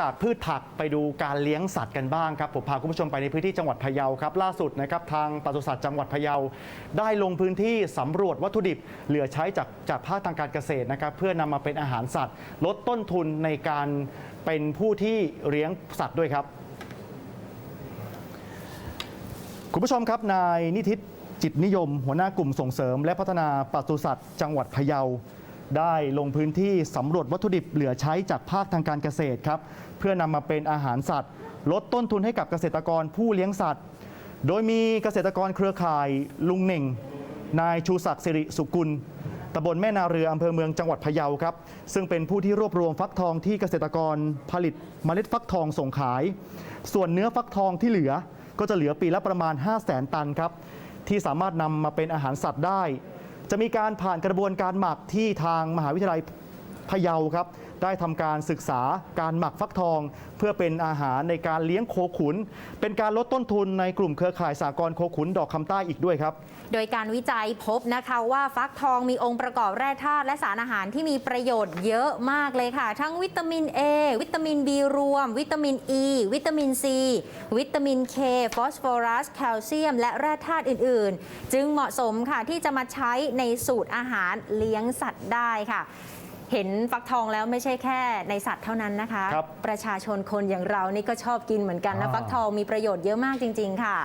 จากพืชผักไปดูการเลี้ยงสัตว์กันบ้างครับผมพาคุณผู้ชมไปในพื้นที่จังหวัดพะเยาครับล่าสุดนะครับทางปศุสัตว์จังหวัดพะเยา ได้ลงพื้นที่สำรวจวัตถุดิบ เหลือใช้จากจากภาคทางการเกษตรนะครับเพื่อนำมาเป็นอาหารสัตว์ ลดต้นทุนในการเป็นผู้ที่เลี้ยงสัตว์ด้วยครับ คุณผู้ชมครับนายนิติตจิตนิยม หัวหน้ากลุ่มส่งเสริม และพัฒนาปศุสัตว์จังหวัดพะเยา ได้ลงพื้นที่สำรวจวัตถุดิบเหลือใช้จากภาคทางการเกษตรครับเพื่อนำมาเป็นอาหารสัตว์ ลดต้นทุนให้กับเกษตรกรผู้เลี้ยงสัตว์ โดยมีเกษตรกรเครือข่ายลุงเหน่ง นายชูศักดิ์สิริสุกุลตำบลแม่นาเรืออำเภอเมืองจังหวัดพะเยาครับ ซึ่งเป็นผู้ที่รวบรวมฟักทองที่เกษตรกรผลิตเมล็ดฟักทองส่งขาย ส่วนเนื้อฟักทองที่เหลือก็จะเหลือปีละประมาณ 5 0 0แสนตันครับ ที่สามารถนำมาเป็นอาหารสัตว์ได้ จะมีการผ่านกระบวนการหมักที่ทางมหาวิทยาลัย พะเยาครับได้ทำการศึกษาการหมักฟักทอง เพื่อเป็นอาหารในการเลี้ยงโคขุน เป็นการลดต้นทุนในกลุ่มเครือข่ายสากลโคขุนดอกคำใต้อีกด้วยครับ โดยการวิจัยพบนะคะว่าฟักทองมีองค์ประกอบแร่ธาตุและสารอาหารที่มีประโยชน์เยอะมากเลยค่ะ ทั้งวิตามิน A วิตามิน B รวม วิตามิน E วิตามิน C วิตามิน K ฟอสฟอรัสแคลเซียม และแร่ธาตุอื่น ๆ จึงเหมาะสมค่ะที่จะมาใช้ในสูตรอาหารเลี้ยงสัตว์ได้ค่ะ เห็นฟักทองแล้วไม่ใช่แค่ในสัตว์เท่านั้นนะคะ ครับประชาชนคนอย่างเรานี่ก็ชอบกินเหมือนกันนะอ่า ฟักทองมีประโยชน์เยอะมากจริง ๆ ค่ะ